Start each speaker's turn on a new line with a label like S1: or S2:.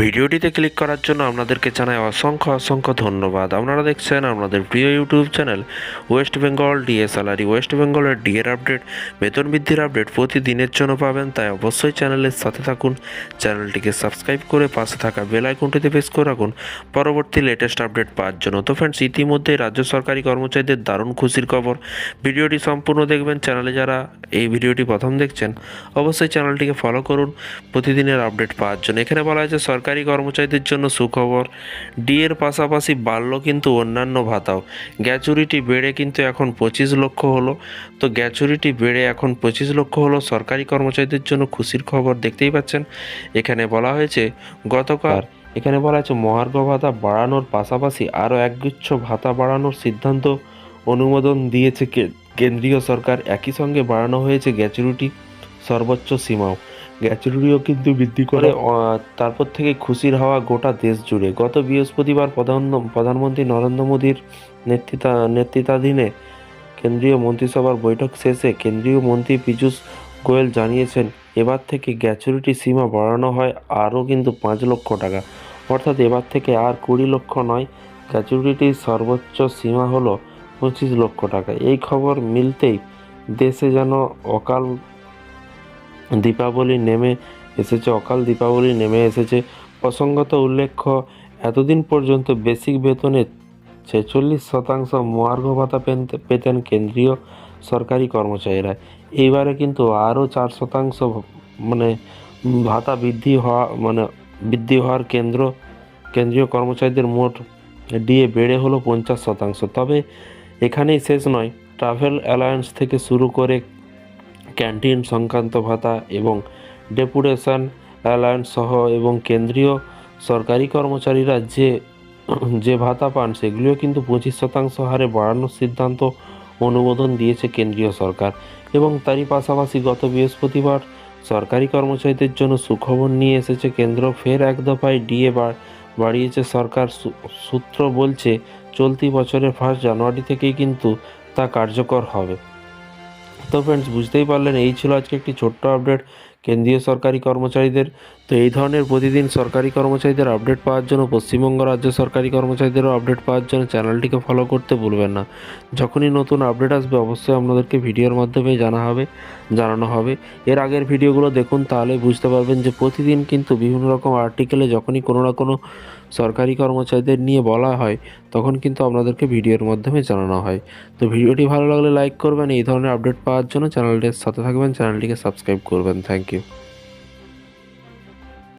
S1: ভিডিওটিতে ক্লিক করার জন্য আপনাদেরকে জানাই অসংখ্য অসংখ্য ধন্যবাদ। আপনারা দেখছেন আপনাদের প্রিয় YouTube channel West Bengal DA salary West বেঙ্গলের ডিএর আপডেট, বেতন বৃদ্ধির আপডেট প্রতিদিনের জন্য পাবেন, তাই অবশ্যই চ্যানেলের সাথে থাকুন। চ্যানেলটিকে সাবস্ক্রাইব করে পাশে থাকা বেল আইকনটিতে প্রেস করে রাখুন। পরবর্তী লেটেস্ট আপডেট পাওয়ার জন্য। তো ফ্রেন্ডস ইতিমধ্যে রাজ্য সরকারি কর্মচারীদের দারুণ খুশির খবর। ভিডিওটি সম্পূর্ণ দেখবেন। চ্যানেলে যারা এই ভিডিওটি প্রথম দেখছেন, অবশ্যই চ্যানেলটিকে ফলো করুন। প্রতিদিনের আপডেট পাওয়ার জন্য। এখানে বলা হয়েছে, সরকারি কর্মচারীদের জন্য সুখবর। ডি এর পাশাপাশি বাড়লো কিন্তু অন্যান্য ভাতাও। গ্যাচুরিটি বেড়ে কিন্তু এখন পঁচিশ লক্ষ হলো। তো গ্যাচুরিটি বেড়ে এখন পঁচিশ লক্ষ হলো সরকারি কর্মচারীদের জন্য খুশির খবর দেখতেই পাচ্ছেন। এখানে বলা হয়েছে গতকাল এখানে বলা হয়েছে মহার্ঘ ভাতা বাড়ানোর পাশাপাশি আরও একগুচ্ছ ভাতা বাড়ানোর সিদ্ধান্ত অনুমোদন দিয়েছে কেন্দ্রীয় সরকার। একই সঙ্গে বাড়ানো হয়েছে গ্যাচুরিটি সর্বোচ্চ সীমাও। গ্যাচুরিটিও কিন্তু বৃদ্ধি করে। তারপর থেকে খুশির হাওয়া গোটা দেশ জুড়ে। গত বৃহস্পতিবার প্রধান প্রধানমন্ত্রী নরেন্দ্র মোদীর নেতৃত্বা নেতৃত্বাধীনে কেন্দ্রীয় মন্ত্রিসভার বৈঠক শেষে কেন্দ্রীয় মন্ত্রী পীযূষ গোয়েল জানিয়েছেন, এবার থেকে গ্যাচুরিটি সীমা বাড়ানো হয় আরও কিন্তু পাঁচ লক্ষ টাকা। অর্থাৎ এবার থেকে আর কুড়ি লক্ষ নয়, গ্যাচুরিটির সর্বোচ্চ সীমা হলো পঁচিশ লক্ষ টাকা। এই খবর মিলতেই দেশে যেন অকাল দীপাবলি নেমে এসেছে, অকাল দীপাবলি নেমে এসেছে। প্রসঙ্গত উল্লেখ্য, এতদিন পর্যন্ত বেসিক বেতনে ছেচল্লিশ শতাংশ মহার্ঘ ভাতা পেতেন কেন্দ্রীয় সরকারি কর্মচারীরা। এইবারে কিন্তু আরও চার শতাংশ মানে ভাতা বৃদ্ধি হওয়া মানে বৃদ্ধি হওয়ার কেন্দ্র কেন্দ্রীয় কর্মচারীদের মোট ডিএ বেড়ে হলো পঞ্চাশ শতাংশ। তবে এখানেই শেষ নয়, ট্রাভেল অ্যালায়েন্স থেকে শুরু করে ক্যান্টিন সংক্রান্ত ভাতা এবং ডেপুটেশন অ্যালায়েন্স সহ এবং কেন্দ্রীয় সরকারি কর্মচারীরা যে যে ভাতা পান সেগুলিও কিন্তু পঁচিশ শতাংশ হারে বাড়ানোর সিদ্ধান্ত অনুমোদন দিয়েছে কেন্দ্রীয় সরকার এবং তারই পাশাপাশি গত বৃহস্পতিবার সরকারি কর্মচারীদের জন্য সুখবর নিয়ে এসেছে কেন্দ্র। ফের এক দফায় ডিএ বাড়িয়েছে সরকার। সূত্র বলছে, চলতি বছরের ফার্স্ট জানুয়ারি থেকেই কিন্তু তা কার্যকর হবে। তো ফ্রেন্ডস বুঝতেই পারলেন এই ছিল আজকে একটি ছোট্ট আপডেট কেন্দ্রীয় সরকারি কর্মচারীদের। তো এই ধরনের প্রতিদিন সরকারি কর্মচারীদের আপডেট পাওয়ার জন্য, পশ্চিমবঙ্গ রাজ্য সরকারি কর্মচারীদেরও আপডেট পাওয়ার জন্য চ্যানেলটিকে ফলো করতে ভুলবেন না। যখনই নতুন আপডেট আসবে, অবশ্যই আপনাদেরকে ভিডিওর মাধ্যমে জানা হবে, জানানো হবে। এর আগের ভিডিওগুলো দেখুন তাহলে বুঝতে পারবেন যে প্রতিদিন কিন্তু বিভিন্ন রকম আর্টিকেলে যখনই কোনো না কোনো সরকারি কর্মচারীদের নিয়ে বলা হয়, তখন কিন্তু আপনাদেরকে ভিডিওর মাধ্যমে জানানো হয়। তো ভিডিওটি ভালো লাগলে লাইক করবেন, এই ধরনের আপডেট পাওয়ার জন্য চ্যানেলটির সাথে থাকবেন চ্যানেলটিকে সাবস্ক্রাইব করবেন। Thank you you.